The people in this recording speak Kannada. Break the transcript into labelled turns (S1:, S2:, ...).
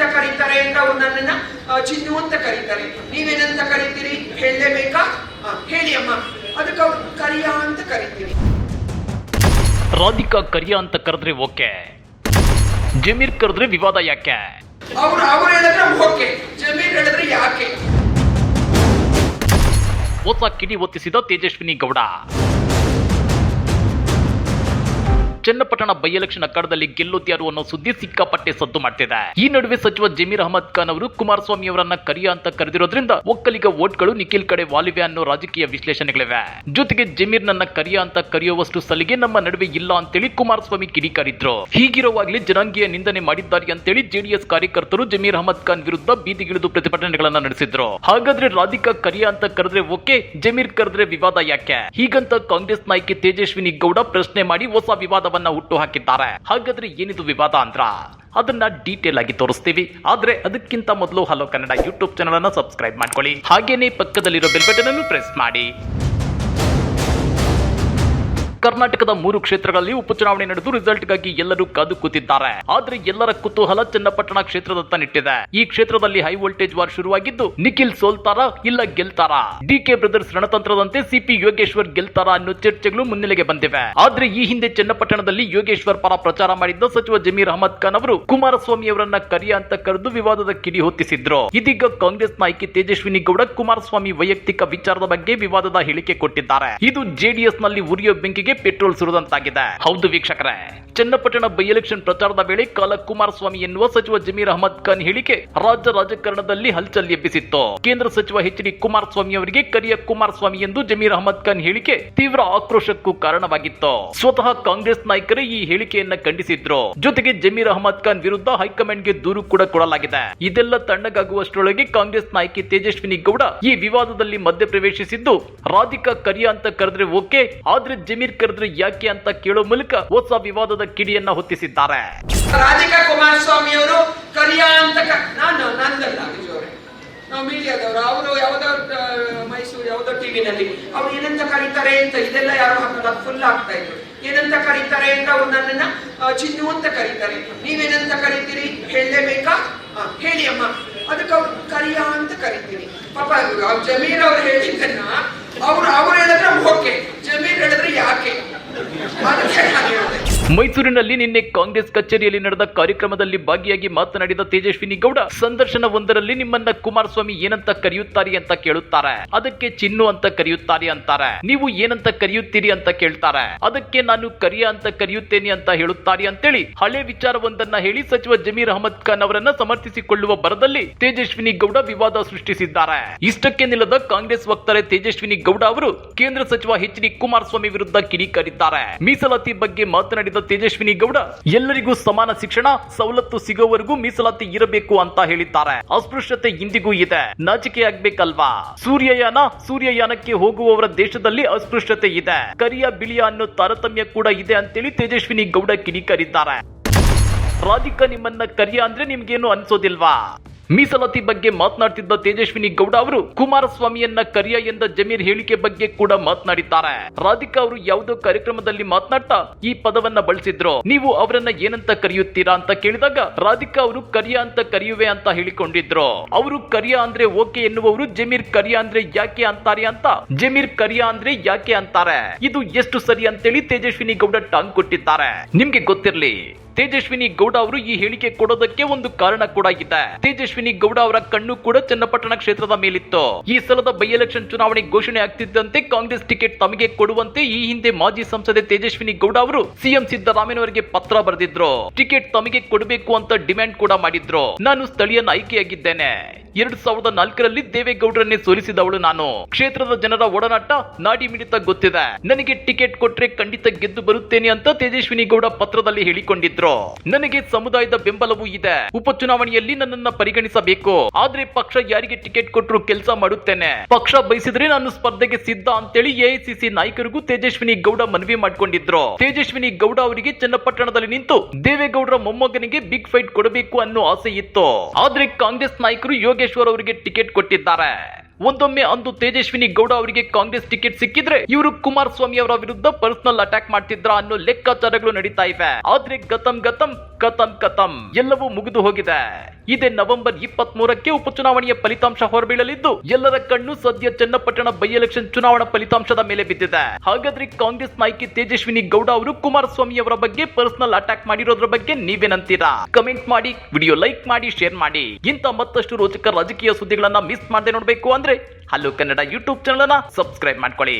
S1: ನೀವೇನಂತ ಕರೀತಾರೆ ಅಂತ ಒಂದನ್ನ ನನ್ನನ್ನ ಚಿನ್ನು ಅಂತ ಕರೀತಾರೆ. ನೀವೇನಂತ ಕರಿತೀರಿ? ಹೇಳಲೇಬೇಕಾ ಹೇಳಿ ಅಮ್ಮ. ಅದಕ್ಕೆ ಅವ್ರು ಕರಿಯ ಅಂತ ಕರಿತೀರಿ.
S2: ರಾಧಿಕಾ ಕರಿಯ ಅಂತ ಕರೆದ್ರೆ ಓಕೆ. ಜಮೀರ್ ಕರೆದ್ರೆ ವಿವಾದ ಯಾಕೆ?
S1: ಅವ್ರು ಅವ್ರು ಹೇಳಿದ್ರೆ ಓಕೆ. ಜಮೀರ್ ಹೇಳಿದ್ರೆ ಯಾಕೆ?
S2: ಹೊಸ ಕಿಡಿ ಒತ್ತಿಸಿದ ತೇಜಸ್ವಿನಿ ಗೌಡ. ಚನ್ನಪಟ್ಟಣ ಬೈ ಎಲೆಕ್ಷನ್ ಅಖಾಡದಲ್ಲಿ ಗೆಲ್ಲುತ್ತಾರು ಅನ್ನೋ ಸುದ್ದಿ ಸಿಕ್ಕಾಪಟ್ಟೆ ಸದ್ದು ಮಾಡ್ತಿದೆ. ಈ ನಡುವೆ ಸಚಿವ ಜಮೀರ್ ಅಹಮದ್ ಖಾನ್ ಅವರು ಕುಮಾರಸ್ವಾಮಿ ಅವರನ್ನ ಕರಿಯ ಅಂತ ಕರೆದಿರೋದ್ರಿಂದ ಒಕ್ಕಲಿಗ ವೋಟ್ಗಳು ನಿಖಿಲ್ ಕಡೆ ವಾಲಿವೆ ಅನ್ನೋ ರಾಜಕೀಯ ವಿಶ್ಲೇಷಣೆಗಳಿವೆ. ಜೊತೆಗೆ ಜಮೀರ್ ನನ್ನ ಕರಿಯ ಅಂತ ಕರೆಯುವಷ್ಟು ಸಲಿಗೆ ನಮ್ಮ ನಡುವೆ ಇಲ್ಲ ಅಂತೇಳಿ ಕುಮಾರಸ್ವಾಮಿ ಕಿಡಿಕಾರಿದ್ರು. ಹೀಗಿರುವಾಗಲೇ ಜನಾಂಗೀಯ ನಿಂದನೆ ಮಾಡಿದ್ದಾರೆ ಅಂತೇಳಿ ಜೆಡಿಎಸ್ ಕಾರ್ಯಕರ್ತರು ಜಮೀರ್ ಅಹಮದ್ ಖಾನ್ ವಿರುದ್ಧ ಬೀದಿಗಿಳಿದು ಪ್ರತಿಭಟನೆಗಳನ್ನ ನಡೆಸಿದ್ರು. ಹಾಗಾದ್ರೆ ರಾಧಿಕಾ ಕರಿಯ ಅಂತ ಕರೆದ್ರೆ ಓಕೆ, ಜಮೀರ್ ಕರೆದ್ರೆ ವಿವಾದ ಯಾಕೆ? ಹೀಗಂತ ಕಾಂಗ್ರೆಸ್ ನಾಯಕಿ ತೇಜಸ್ವಿನಿ ಗೌಡ ಪ್ರಶ್ನೆ ಮಾಡಿ ಹೊಸ ವಿವಾದವನ್ನ ಹುಟ್ಟು ಹಾಕಿದ್ದಾರೆ. ಹಾಗಾದ್ರೆ ಏನಿದು ವಿವಾದ ಅಂದ್ರ? ಅದನ್ನ ಡೀಟೇಲ್ ಆಗಿ ತೋರಿಸ್ತೀವಿ. ಆದ್ರೆ ಅದಕ್ಕಿಂತ ಮೊದಲು ಹಲೋ ಕನ್ನಡ ಯೂಟ್ಯೂಬ್ ಚಾನಲ್ ಅನ್ನ ಸಬ್ಸ್ಕ್ರೈಬ್ ಮಾಡ್ಕೊಳ್ಳಿ. ಹಾಗೇನೆ ಪಕ್ಕದಲ್ಲಿರೋ ಬೆಲ್ ಬಟನ್ ಅನ್ನು ಪ್ರೆಸ್ ಮಾಡಿ. ಕರ್ನಾಟಕದ ಮೂರು ಕ್ಷೇತ್ರಗಳಲ್ಲಿ ಉಪಚುನಾವಣೆ ನಡೆದು ರಿಸಲ್ಟ್ಗಾಗಿ ಎಲ್ಲರೂ ಕಾದು ಕೂತಿದ್ದಾರೆ. ಆದ್ರೆ ಎಲ್ಲರ ಕುತೂಹಲ ಚನ್ನಪಟ್ಟಣ ಕ್ಷೇತ್ರದತ್ತ ನಿಟ್ಟಿದೆ ಈ ಕ್ಷೇತ್ರದಲ್ಲಿ ಹೈ ವೋಲ್ಟೇಜ್ ವಾರ್ ಶುರುವಾಗಿದ್ದು ನಿಖಿಲ್ ಸೋಲ್ತಾರಾ ಇಲ್ಲ ಗೆಲ್ತಾರಾ? ಡಿಕೆ ಬ್ರದರ್ಸ್ ರಣತಂತ್ರದಂತೆ ಸಿಪಿ ಯೋಗೇಶ್ವರ್ ಗೆಲ್ತಾರಾ ಅನ್ನೋ ಚರ್ಚೆಗಳು ಮುನ್ನೆಲೆಗೆ ಬಂದಿವೆ. ಆದ್ರೆ ಈ ಹಿಂದೆ ಚನ್ನಪಟ್ಟಣದಲ್ಲಿ ಯೋಗೇಶ್ವರ್ ಪರ ಪ್ರಚಾರ ಮಾಡಿದ್ದ ಸಚಿವ ಜಮೀರ್ ಅಹಮದ್ ಖಾನ್ ಅವರು ಕುಮಾರಸ್ವಾಮಿ ಅವರನ್ನ ಕರಿಯ ಅಂತ ಕರೆದು ವಿವಾದದ ಕಿಡಿ ಹೊತ್ತಿಸಿದ್ರು. ಇದೀಗ ಕಾಂಗ್ರೆಸ್ ನಾಯಕಿ ತೇಜಸ್ವಿನಿ ಗೌಡ ಕುಮಾರಸ್ವಾಮಿ ವೈಯಕ್ತಿಕ ವಿಚಾರದ ಬಗ್ಗೆ ವಿವಾದದ ಹೇಳಿಕೆ ಕೊಟ್ಟಿದ್ದಾರೆ. ಇದು ಜೆಡಿಎಸ್ನಲ್ಲಿ ಉರಿಯೋ ಬೆಂಕಿಗೆ ಪೆಟ್ರೋಲ್ ಸುರಿದಂತಾಗಿದೆ. ಹೌದು ವೀಕ್ಷಕರೇ. ಚನ್ನಪಟ್ಟಣ ಬೈ ಎಲೆಕ್ಷನ್ ಪ್ರಚಾರದ ವೇಳೆ ಕಾಲ ಕುಮಾರಸ್ವಾಮಿ ಎನ್ನುವ ಸಚಿವ ಜಮೀರ್ ಅಹಮದ್ ಖಾನ್ ಹೇಳಿಕೆ ರಾಜ್ಯ ರಾಜಕಾರಣದಲ್ಲಿ ಹಲ್ಚಲ್ ಎಬ್ಬಿಸಿತ್ತು. ಕೇಂದ್ರ ಸಚಿವ ಎಚ್ ಡಿ ಕುಮಾರಸ್ವಾಮಿ ಅವರಿಗೆ ಕರಿಯ ಕುಮಾರಸ್ವಾಮಿ ಎಂದು ಜಮೀರ್ ಅಹಮದ್ ಖಾನ್ ಹೇಳಿಕೆ ತೀವ್ರ ಆಕ್ರೋಶಕ್ಕೂ ಕಾರಣವಾಗಿತ್ತು. ಸ್ವತಃ ಕಾಂಗ್ರೆಸ್ ನಾಯಕರೇ ಈ ಹೇಳಿಕೆಯನ್ನ ಖಂಡಿಸಿದ್ರು. ಜೊತೆಗೆ ಜಮೀರ್ ಅಹಮದ್ ಖಾನ್ ವಿರುದ್ಧ ಹೈಕಮಾಂಡ್ಗೆ ದೂರು ಕೂಡ ಕೊಡಲಾಗಿದೆ. ಇದೆಲ್ಲ ತಣ್ಣಗಾಗುವಷ್ಟರೊಳಗೆ ಕಾಂಗ್ರೆಸ್ ನಾಯಕಿ ತೇಜಸ್ವಿನಿ ಗೌಡ ಈ ವಿವಾದದಲ್ಲಿ ಮಧ್ಯಪ್ರವೇಶಿಸಿದ್ದು, ರಾಧಿಕಾ ಕರಿಯ ಅಂತ ಕರೆದ್ರೆ ಓಕೆ, ಆದ್ರೆ ಜಮೀರ್ ಕರೆದ್ರೆ ಯಾಕೆ ಅಂತ ಕೇಳೋ ಮೂಲಕ ಹೊಸ ವಿವಾದದ ಕಿಡಿಯನ್ನ ಹೊತ್ತಿಸಿದ್ದಾರೆ.
S1: ರಾಧಿಕಾ ಕುಮಾರಸ್ವಾಮಿ ಅವರು ಕರಿಯ ಅಂತ ನಾನು ನಂದಲ್ಲ ನಾವು ಮೀಡಿಯಾದವರು. ಅವರು ಯಾವ್ದೋ ಮೈಸೂರು ಯಾವ್ದೋ ಟಿವಿನಲ್ಲಿ ಅವ್ರು ಏನಂತ ಕರೀತಾರೆ ಅಂತ ಇದೆಲ್ಲ ಯಾರು ಹಾಕಲ್ಲ ಫುಲ್ ಆಗ್ತಾ ಇದ್ರು. ಏನಂತ ಕರೀತಾರೆ ಅಂತ ಅವ್ರು ನನ್ನನ್ನ ಚಿನ್ನು ಅಂತ ಕರೀತಾರೆ. ನೀವೇನಂತ ಕರಿತೀರಿ? ಹೇಳಲೇಬೇಕಾ ಹೇಳಿ ಅಮ್ಮ. ಅದಕ್ಕೆ ಅವ್ರು ಕರಿಯ ಅಂತ ಕರಿತೀರಿ ಪಾಪ ಜಮೀರ್ ಅವ್ರು ಹೇಳಿದ್ದನ್ನ ಅವ್ರು ಅವ್ರು ಹೇಳಿದ್ರೆ ಓಕೆ. ಜಮೀರ್ ಹೇಳಿದ್ರೆ ಯಾಕೆ? ಅದಕ್ಕೆ ನಾನು
S2: ಮೈಸೂರಿನಲ್ಲಿ ನಿನ್ನೆ ಕಾಂಗ್ರೆಸ್ ಕಚೇರಿಯಲ್ಲಿ ನಡೆದ ಕಾರ್ಯಕ್ರಮದಲ್ಲಿ ಭಾಗಿಯಾಗಿ ಮಾತನಾಡಿದ ತೇಜಸ್ವಿನಿ ಗೌಡ ಸಂದರ್ಶನ ಒಂದರಲ್ಲಿ ನಿಮ್ಮನ್ನ ಕುಮಾರಸ್ವಾಮಿ ಏನಂತ ಕರೆಯುತ್ತಾರೆ ಅಂತ ಕೇಳುತ್ತಾರೆ. ಅದಕ್ಕೆ ಚಿನ್ನು ಅಂತ ಕರೆಯುತ್ತಾರೆ ಅಂತಾರೆ. ನೀವು ಏನಂತ ಕರೆಯುತ್ತೀರಿ ಅಂತ ಕೇಳ್ತಾರೆ. ಅದಕ್ಕೆ ನಾನು ಕರಿಯ ಅಂತ ಕರೆಯುತ್ತೇನೆ ಅಂತ ಹೇಳುತ್ತಾರೆ ಅಂತೇಳಿ ಹಳೆ ವಿಚಾರವೊಂದನ್ನ ಹೇಳಿ ಸಚಿವ ಜಮೀರ್ ಅಹಮದ್ ಖಾನ್ ಅವರನ್ನ ಸಮರ್ಥಿಸಿಕೊಳ್ಳುವ ಬರದಲ್ಲಿ ತೇಜಸ್ವಿನಿ ಗೌಡ ವಿವಾದ ಸೃಷ್ಟಿಸಿದ್ದಾರೆ. ಇಷ್ಟಕ್ಕೆ ನಿಲ್ಲದ ಕಾಂಗ್ರೆಸ್ ವಕ್ತಾರೆ ತೇಜಸ್ವಿನಿ ಗೌಡ ಅವರು ಕೇಂದ್ರ ಸಚಿವ ಎಚ್ ಡಿ ಕುಮಾರಸ್ವಾಮಿ ವಿರುದ್ಧ ಕಿಡಿಕಾರಿದ್ದಾರೆ. ಮೀಸಲಾತಿ ಬಗ್ಗೆ ಮಾತನಾಡಿದ ತೇಜಸ್ವಿನಿ ಗೌಡ, ಎಲ್ಲರಿಗೂ ಸಮಾನ ಶಿಕ್ಷಣ, ಸವಲತ್ತು ಸಿಗೋವರೆಗೂ ಮೀಸಲಾತಿ ಇರಬೇಕು ಅಂತ ಹೇಳಿದ್ದಾರೆ. ಅಸ್ಪೃಶ್ಯತೆ ಇಂದಿಗೂ ಇದೆ. ನಾಚಿಕೆ ಆಗ್ಬೇಕಲ್ವಾ ಸೂರ್ಯಯಾನ, ಸೂರ್ಯಯಾನಕ್ಕೆ ಹೋಗುವವರ ದೇಶದಲ್ಲಿ ಅಸ್ಪೃಶ್ಯತೆ ಇದೆ. ಕರಿಯ ಬಿಳಿಯ ಅನ್ನೋ ತಾರತಮ್ಯ ಕೂಡ ಇದೆ ಅಂತೇಳಿ ತೇಜಸ್ವಿನಿ ಗೌಡ ಕಿಡಿಕರಿದ್ದಾರೆ. ರಾಧಿಕಾ ನಿಮ್ಮನ್ನ ಕರಿಯ ಅಂದ್ರೆ ನಿಮ್ಗೇನು ಅನ್ಸೋದಿಲ್ವಾ? ಮೀಸಲಾತಿ ಬಗ್ಗೆ ಮಾತನಾಡ್ತಿದ್ದ ತೇಜಸ್ವಿನಿ ಗೌಡ ಅವರು ಕುಮಾರಸ್ವಾಮಿಯನ್ನ ಕರಿಯ ಎಂದ ಜಮೀರ್ ಹೇಳಿಕೆ ಬಗ್ಗೆ ಕೂಡ ಮಾತನಾಡಿದ್ದಾರೆ. ರಾಧಿಕಾ ಅವರು ಯಾವುದೋ ಕಾರ್ಯಕ್ರಮದಲ್ಲಿ ಮಾತನಾಡ್ತಾ ಈ ಪದವನ್ನ ಬಳಸಿದ್ರು. ನೀವು ಅವರನ್ನ ಏನಂತ ಕರೆಯುತ್ತೀರಾ ಅಂತ ಕೇಳಿದಾಗ ರಾಧಿಕಾ ಅವರು ಕರಿಯ ಅಂತ ಕರೆಯುವೆ ಅಂತ ಹೇಳಿಕೊಂಡಿದ್ರು. ಅವರು ಕರಿಯ ಅಂದ್ರೆ ಓಕೆ ಎನ್ನುವವರು ಜಮೀರ್ ಕರಿಯ ಅಂದ್ರೆ ಯಾಕೆ ಅಂತಾರೆ ಅಂತ ಜಮೀರ್ ಕರಿಯ ಅಂದ್ರೆ ಯಾಕೆ ಅಂತಾರೆ. ಇದು ಎಷ್ಟು ಸರಿ ಅಂತೇಳಿ ತೇಜಸ್ವಿನಿ ಗೌಡ ಟಾಂಗ್ ಕೊಟ್ಟಿದ್ದಾರೆ. ನಿಮ್ಗೆ ಗೊತ್ತಿರ್ಲಿ. ತೇಜಸ್ವಿನಿ ಗೌಡ ಅವರು ಈ ಹೇಳಿಕೆ ಕೊಡೋದಕ್ಕೆ ಒಂದು ಕಾರಣ ಕೂಡ ಇದೆ. ತೇಜಸ್ವಿನಿ ಗೌಡ ಅವರ ಕಣ್ಣು ಕೂಡ ಚನ್ನಪಟ್ಟಣ ಕ್ಷೇತ್ರದ ಮೇಲಿತ್ತು. ಈ ಸಲದ ಬೈ ಎಲೆಕ್ಷನ್ ಚುನಾವಣೆ ಘೋಷಣೆ ಆಗ್ತಿದ್ದಂತೆ ಕಾಂಗ್ರೆಸ್ ಟಿಕೆಟ್ ತಮಗೆ ಕೊಡುವಂತೆ ಈ ಹಿಂದೆ ಮಾಜಿ ಸಂಸದೆ ತೇಜಸ್ವಿನಿ ಗೌಡ ಅವರು ಸಿಎಂ ಸಿದ್ದರಾಮಯ್ಯನವರಿಗೆ ಪತ್ರ ಬರೆದಿದ್ರು. ಟಿಕೆಟ್ ತಮಗೆ ಕೊಡಬೇಕು ಅಂತ ಡಿಮ್ಯಾಂಡ್ ಕೂಡ ಮಾಡಿದ್ರು. ನಾನು ಸ್ಥಳೀಯನ ಆಯ್ಕೆಯಾಗಿದ್ದೇನೆ ಎರಡ್ ಸಾವಿರದ ನಾಲ್ಕರಲ್ಲಿ ದೇವೇಗೌಡರನ್ನೇ ಸೋಲಿಸಿದವಳು ನಾನು. ಕ್ಷೇತ್ರದ ಜನರ ಒಡನಾಟ ನಾಡಿ ಮಿಡಿತ ಗೊತ್ತಿದೆ. ನನಗೆ ಟಿಕೆಟ್ ಕೊಟ್ರೆ ಖಂಡಿತ ಗೆದ್ದು ಬರುತ್ತೇನೆ ಅಂತ ತೇಜಸ್ವಿನಿ ಗೌಡ ಪತ್ರದಲ್ಲಿ ಹೇಳಿಕೊಂಡಿದ್ರು. ನನಗೆ ಸಮುದಾಯದ ಬೆಂಬಲವೂ ಇದೆ. ಉಪಚುನಾವಣೆಯಲ್ಲಿ ನನ್ನನ್ನ ಪರಿಗಣಿಸಬೇಕು. ಆದ್ರೆ ಪಕ್ಷ ಯಾರಿಗೆ ಟಿಕೆಟ್ ಕೊಟ್ಟರು ಕೆಲಸ ಮಾಡುತ್ತೇನೆ. ಪಕ್ಷ ಬಯಸಿದ್ರೆ ನಾನು ಸ್ಪರ್ಧೆಗೆ ಸಿದ್ಧ ಅಂತೇಳಿ ಎಐಸಿಸಿ ನಾಯಕರಿಗೂ ತೇಜಸ್ವಿನಿ ಗೌಡ ಮನವಿ ಮಾಡಿಕೊಂಡಿದ್ರು. ತೇಜಸ್ವಿನಿ ಗೌಡ ಅವರಿಗೆ ಚನ್ನಪಟ್ಟಣದಲ್ಲಿ ನಿಂತು ದೇವೇಗೌಡರ ಮೊಮ್ಮಗನಿಗೆ ಬಿಗ್ ಫೈಟ್ ಕೊಡಬೇಕು ಅನ್ನೋ ಆಸೆ ಇತ್ತು. ಆದ್ರೆ ಕಾಂಗ್ರೆಸ್ ನಾಯಕರು ಯೋಗೇಶ್ವರ್ ಅವರಿಗೆ ಟಿಕೆಟ್ ಕೊಟ್ಟಿದ್ದಾರೆ. ಒಂದೊಮ್ಮೆ ಅಂದು ತೇಜಸ್ವಿನಿ ಗೌಡ ಅವರಿಗೆ ಕಾಂಗ್ರೆಸ್ ಟಿಕೆಟ್ ಸಿಕ್ಕಿದ್ರೆ ಇವರು ಕುಮಾರಸ್ವಾಮಿ ಅವರ ವಿರುದ್ಧ ಪರ್ಸನಲ್ ಅಟ್ಯಾಕ್ ಮಾಡ್ತಿದ್ರ ಅನ್ನೋ ಲೆಕ್ಕಾಚಾರಗಳು ನಡೀತಾ ಇವೆ. ಆದ್ರೆ ಗತಂ ಗತಂ, ಕತಂ ಕತಂ, ಎಲ್ಲವೂ ಮುಗಿದು ಹೋಗಿದೆ. ಇದೇ ನವೆಂಬರ್ ಇಪ್ಪತ್ತ್ ಮೂರಕ್ಕೆ ಉಪಚುನಾವಣೆಯ ಫಲಿತಾಂಶ ಹೊರಬೀಳಲಿದ್ದು, ಎಲ್ಲರ ಕಣ್ಣು ಸದ್ಯ ಚನ್ನಪಟ್ಟಣ ಬೈ ಎಲೆಕ್ಷನ್ ಚುನಾವಣಾ ಫಲಿತಾಂಶದ ಮೇಲೆ ಬಿದ್ದಿದೆ. ಹಾಗಾದ್ರೆ ಕಾಂಗ್ರೆಸ್ ನಾಯಕಿ ತೇಜಸ್ವಿನಿ ಗೌಡ ಅವರು ಕುಮಾರಸ್ವಾಮಿ ಅವರ ಬಗ್ಗೆ ಪರ್ಸನಲ್ ಅಟ್ಯಾಕ್ ಮಾಡಿರೋದ್ರ ಬಗ್ಗೆ ನೀವೇನಂತೀರಾ ಕಮೆಂಟ್ ಮಾಡಿ, ವಿಡಿಯೋ ಲೈಕ್ ಮಾಡಿ, ಶೇರ್ ಮಾಡಿ. ಇಂಥ ಮತ್ತಷ್ಟು ರೋಚಕ ರಾಜಕೀಯ ಸುದ್ದಿಗಳನ್ನ ಮಿಸ್ ಮಾಡದೆ ನೋಡಬೇಕು ಅಂದ್ರೆ, ಹಲೋ ಕನ್ನಡ ಯೂಟ್ಯೂಬ್ ಚಾನಲ್ ಅನ್ನ ಸಬ್ಸ್ಕ್ರೈಬ್ ಮಾಡ್ಕೊಳ್ಳಿ.